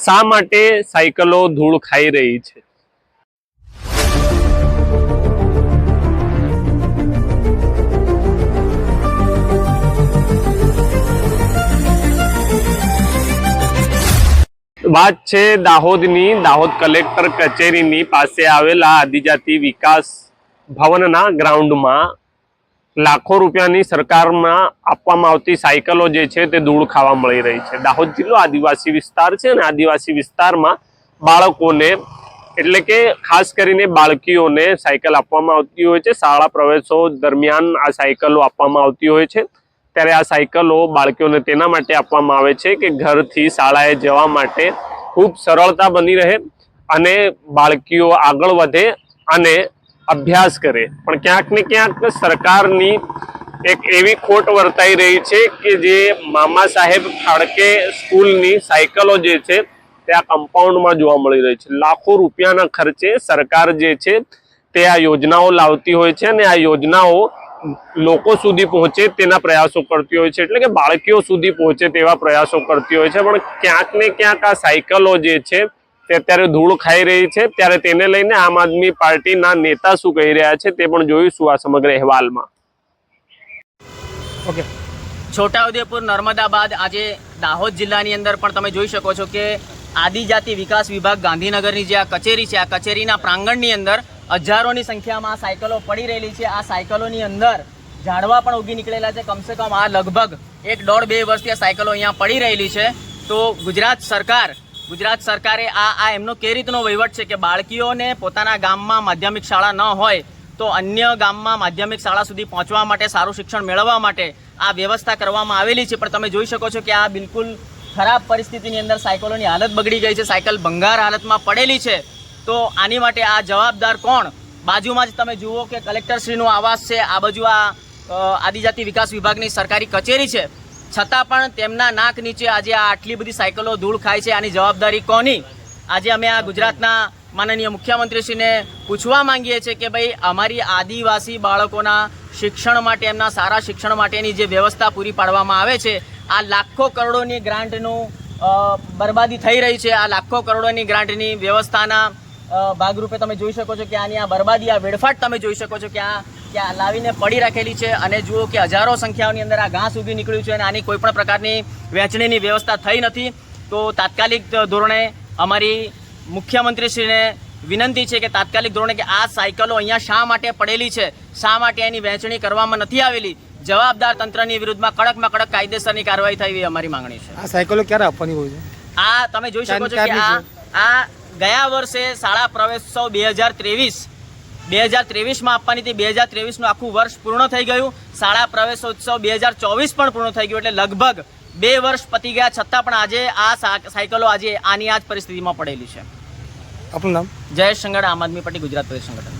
શા માટે સાયકલો ધૂળ ખાઈ રહી છે? વાત છે દાહોદની, દાહોદ કલેક્ટર કચેરીની પાસે આવેલા આદિજાતિ વિકાસ ભવનના ગ્રાઉન્ડમાં લાખો રૂપિયાની સરકારમાં આપવામાં આવતી સાયકલો જે છે તે ધૂળ ખાવા મળી રહી છે. દાહોદ જિલ્લો આદિવાસી વિસ્તાર છે અને આદિવાસી વિસ્તારમાં બાળકોને એટલે કે ખાસ કરીને બાળકીઓને સાયકલ આપવામાં આવતી હોય છે. શાળા પ્રવેશો દરમિયાન આ સાયકલો આપવામાં આવતી હોય છે. ત્યારે આ સાયકલો બાળકીઓને તેના માટે આપવામાં આવે છે કે ઘરથી શાળાએ જવા માટે ખૂબ સરળતા બની રહે અને બાળકીઓ આગળ વધે અને અભ્યાસ કરે. પણ ક્યાંક ને ક્યાંક સરકારની એક એવી ખોટ વર્તાઈ રહી છે કે જે મામા સાહેબ ખાડકે સ્કૂલની સાયકલો જે છે તે આ કમ્પાઉન્ડમાં જોવા મળી રહી છે. લાખો રૂપિયાના ખર્ચે સરકાર જે છે તે આ યોજનાઓ લાવતી હોય છે અને આ યોજનાઓ લોકો સુધી પહોંચે તેના પ્રયાસો કરતી હોય છે. એટલે કે બાળકીઓ સુધી પહોંચે તેવા પ્રયાસો કરતી હોય છે. પણ ક્યાંક ને ક્યાંક આ સાયકલો જે છે તે અત્યારે ધૂળ ખાઈ રહી છે, ત્યારે તેને લઈને આમ આદમી પાર્ટીના નેતા શું કહી રહ્યા છે તે પણ જોઈશું આ સમગ્ર અહેવાલમાં. ઓકે. છોટાઉદેપુર નર્મદા બાદ આજે દાહોદ જિલ્લાની અંદર પણ તમે જોઈ શકો છો કે આદિજાતિ વિકાસ વિભાગ ગાંધીનગરની જે આ કચેરી છે, આ કચેરીના પ્રાંગણની અંદર હજારોની સંખ્યામાં આ સાયકલો પડી રહેલી છે. આ સાયકલોની અંદર ઝાડવા પણ ઉગી નીકળેલા છે. કમસે કમ આ લગભગ એક દોઢ બે વર્ષથી આ સાયકલો અહીંયા પડી રહેલી છે. તો ગુજરાત સરકાર ગુજરાત સરકારે આ આ એમનો કે રીતનો વહીવટ છે કે બાળકીઓને પોતાના ગામમાં માધ્યમિક શાળા ન હોય, તો અન્ય ગામમાં માધ્યમિક શાળા સુધી પહોંચવા માટે સારું શિક્ષણ મેળવવા માટે આ વ્યવસ્થા કરવામાં આવેલી છે. પણ તમે જોઈ શકો છો કે આ બિલકુલ ખરાબ પરિસ્થિતિની અંદર સાયકલોની હાલત બગડી ગઈ છે. સાયકલ ભંગાર હાલતમાં પડેલી છે. તો આની માટે આ જવાબદાર કોણ? બાજુમાં જ તમે જુઓ કે કલેક્ટરશ્રીનો આવાસ છે. આ બાજુ આ આદિજાતિ વિકાસ વિભાગની સરકારી કચેરી છે. છતાં પણ તેમના નાક નીચે આજે આ આટલી બધી સાયકલો ધૂળ ખાય છે. આની જવાબદારી કોની? આજે અમે આ ગુજરાતના માનનીય મુખ્યમંત્રીશ્રીને પૂછવા માંગીએ છીએ કે ભાઈ, અમારી આદિવાસી બાળકોના શિક્ષણ માટે, એમના સારા શિક્ષણ માટેની જે વ્યવસ્થા પૂરી પાડવામાં આવે છે, આ લાખો કરોડોની ગ્રાન્ટનું બરબાદી થઈ રહી છે. આ લાખો કરોડોની ગ્રાન્ટની વ્યવસ્થાના ભાગરૂપે તમે જોઈ શકો છો કે આની આ બરબાદી, આ વેડફાટ તમે જોઈ શકો છો કે આ આ લાવીને પડી રાખેલી છે અને જુઓ કે હજારો સંખ્યાઓની અંદર આ ઘાસ ઉગી નીકળ્યું છે અને આની કોઈ પણ પ્રકારની વહેંચણીની વ્યવસ્થા થઈ નથી. તો તાત્કાલિક ધોરણે અમારી મુખ્યમંત્રીશ્રીને વિનંતી છે કે તાત્કાલિક ધોરણે કે આ સાયકલો અહીંયા શા માટે પડેલી છે? શા માટે એની વહેંચણી કરવામાં નથી આવેલી? જવાબદાર તંત્રની વિરુદ્ધમાં કડકમાં કડક કાયદેસરની કાર્યવાહી થઈ એવી અમારી માંગણી છે. આ સાયકલો ક્યારે આપવાની હોય છે? આ તમે જોઈ શકો છો કે આ આ ગયા વર્ષે શાળા પ્રવેશોત્સવ બે હજાર ત્રેવીસ બે હજાર ત્રેવીસમાં આપવાની હતી. બે હજાર ત્રેવીસનું આખું વર્ષ પૂર્ણ થઈ ગયું. શાળા પ્રવેશોત્સવ બે હજાર ચોવીસ પણ પૂર્ણ થઈ ગયું એટલે લગભગ બે વર્ષ પતી ગયા. છતાં પણ આજે આ સાયકલો આજે આની આ જ પરિસ્થિતિમાં પડેલી છે. આપણું નામ? જયેશ સંગડ આમ આદમી પાર્ટી ગુજરાત પ્રદેશ સંગઠન.